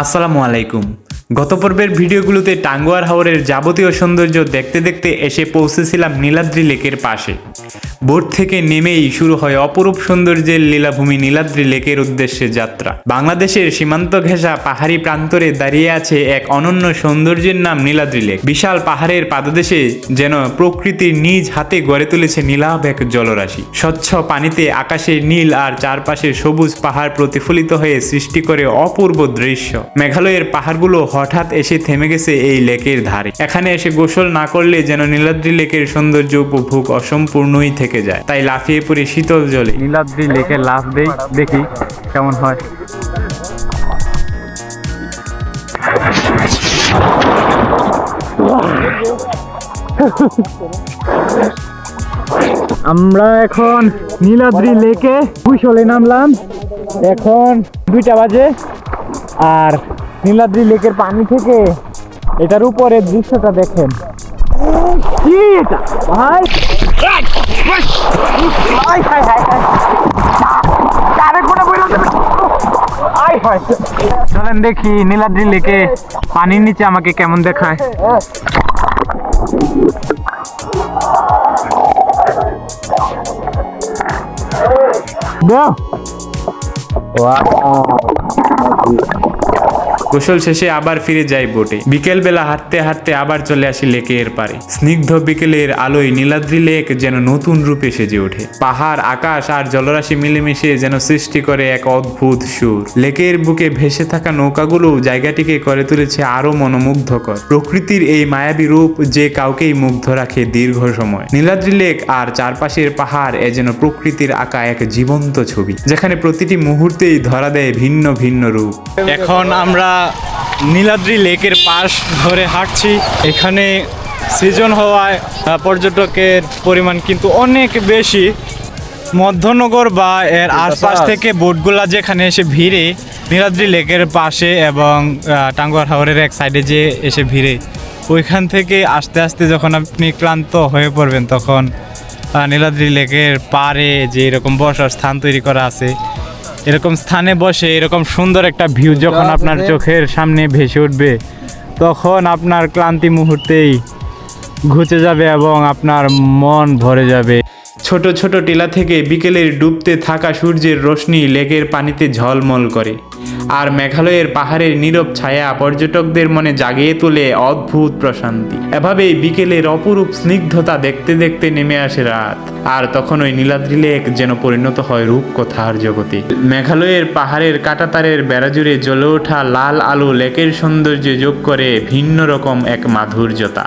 আসসালামু আলাইকুম। গত পর্বের ভিডিওগুলোতে টাঙ্গুয়ার হাওরের যাবতীয় সৌন্দর্য দেখতে দেখতে এসে পৌঁছেছিলাম নীলাদ্রি লেকের পাশে। বোট থেকে নেমেই শুরু হয় অপরূপ সৌন্দর্যের লীলাভূমি নীলাদ্রি লেকের উদ্দেশ্যে যাত্রা। বাংলাদেশের সীমান্ত ঘেঁষা পাহাড়ি প্রান্তরে দাঁড়িয়ে আছে এক অনন্য সৌন্দর্যের নাম নীলাদ্রি লেক। বিশাল পাহাড়ের পাদদেশে যেন প্রকৃতির নিজ হাতে গড়ে তুলেছে নীলাভ এক জলরাশি। স্বচ্ছ পানিতে আকাশের নীল আর চারপাশে সবুজ পাহাড় প্রতিফলিত হয়ে সৃষ্টি করে অপূর্ব দৃশ্য। মেঘালয়ের পাহাড়গুলো হঠাৎ এসে থেমে গেছে এই লেকের ধারে। এখানে এসে গোসল না করলে যেন নীলাদ্রি লেকের সৌন্দর্য উপভোগ অসম্পূর্ণই থেকে যায়। তাই লাফিয়ে পড়ে শীতল জলে। নীলাদ্রি লেকে লাফ দেই, দেখি কেমন হয়। আমরা এখন নীলাদ্রি লেকে কুশলে নামলাম। এখন দুইটা বাজে, আর নীলাদ্রি লেকের পানি থেকে এটার উপরের দৃশ্যটা দেখেন। কি এটা? ভাই! চলেন দেখি নীলাদ্রি লেকে পানির নিচে আমাকে কেমন দেখায়। গোসল শেষে আবার ফিরে যাই বোটে। বিকেলবেলা হাঁটতে হাঁটতে আবার চলে আসি লেকের পারে স্নিগ্ধ বিকেলের আলোয় নীলাদ্রি লেক যেন নতুন রূপে সেজে ওঠে। পাহাড়, আকাশ আর জলরাশি মিলেমিশে যেন সৃষ্টি করে এক অদ্ভুত সুর। লেকের বুকে ভেসে থাকা নৌকাগুলো জায়গাটিকে করে তুলেছে আরও মনোমুগ্ধকর। প্রকৃতির এই মায়াবী রূপ যে কাউকেই মুগ্ধ রাখে দীর্ঘ সময়। নীলাদ্রি লেক আর চারপাশের পাহাড় এ যেন প্রকৃতির আঁকা এক জীবন্ত ছবি, যেখানে প্রতিটি মুহূর্তেই ধরা দেয় ভিন্ন ভিন্ন রূপ। এখন আমরা নীলাদ্রি লেকের পাশ ধরে হাঁটছি। এখানে সিজন হওয়ায় পর্যটকের পরিমাণ কিন্তু অনেক বেশি। মধ্যনগর বা এর আশপাশ থেকে বোটগুলা যেখানে এসে ভিড়ে নীলাদ্রি লেকের পাশে এবং টাঙ্গুয়ার হাওরের এক সাইডে যে এসে ভিড়ে। ওইখান থেকে আস্তে আস্তে যখন আপনি ক্লান্ত হয়ে পড়বেন তখন নীলাদ্রি লেকের পাড়ে যে এরকম বসার স্থান তৈরি করা আছে এরকম স্থানে বসে এরকম সুন্দর একটা ভিউ যখন আপনার চোখের সামনে ভেসে উঠবে তখন আপনার ক্লান্তি মুহূর্তেই ঘুচে যাবে এবং আপনার মন ভরে যাবে। ছোট ছোট টিলা থেকে বিকেলের ডুবতে থাকা সূর্যের রশ্মি লেকের পানিতে ঝলমল করে। আর মেঘালয়ের পাহাড়ের নীরব ছায়া পর্যটকদের মনে জাগিয়ে তোলে অদ্ভুত প্রশান্তি। এভাবেই বিকেলের অপরূপ স্নিগ্ধতা দেখতে দেখতে নেমে আসে রাত, আর তখন ওই নীলাদ্রি লেক যেন পরিণত হয় রূপকথার জগতে। মেঘালয়ের পাহাড়ের কাটাতারের বেড়াজুড়ে জ্বলে ওঠা লাল আলো লেকের সৌন্দর্যে যোগ করে ভিন্ন রকম এক মাধুর্যতা।